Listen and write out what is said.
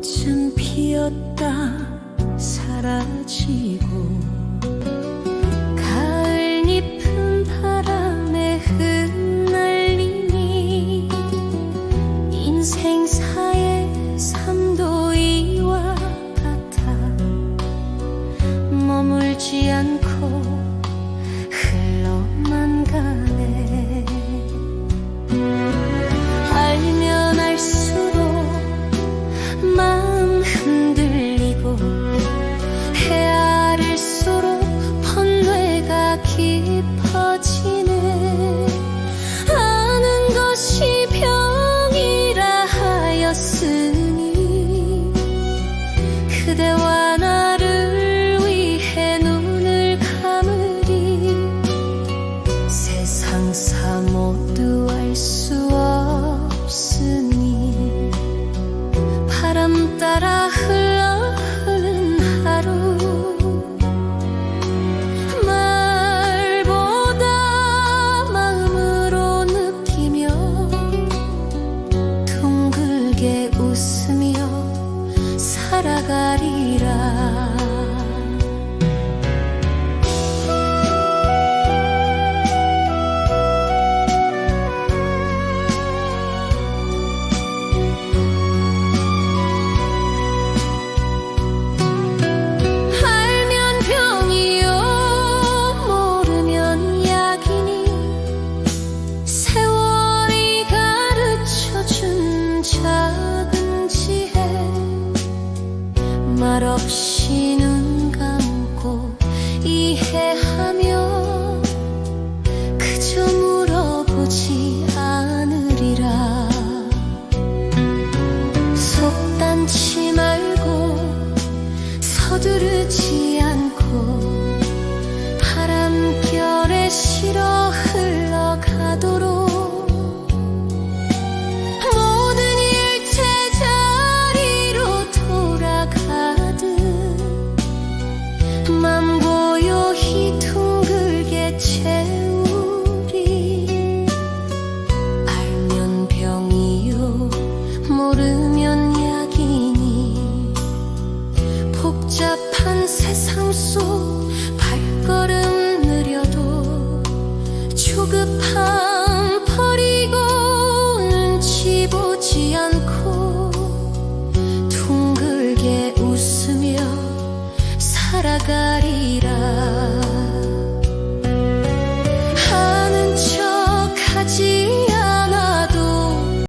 꽃은 피었다 사라지고 가을잎은 바람에 흩날리니 인생사의 삶도 이와 같아 머물지 않고 살아가리라. 주시는 복잡한 세상 속 발걸음 느려도 조급한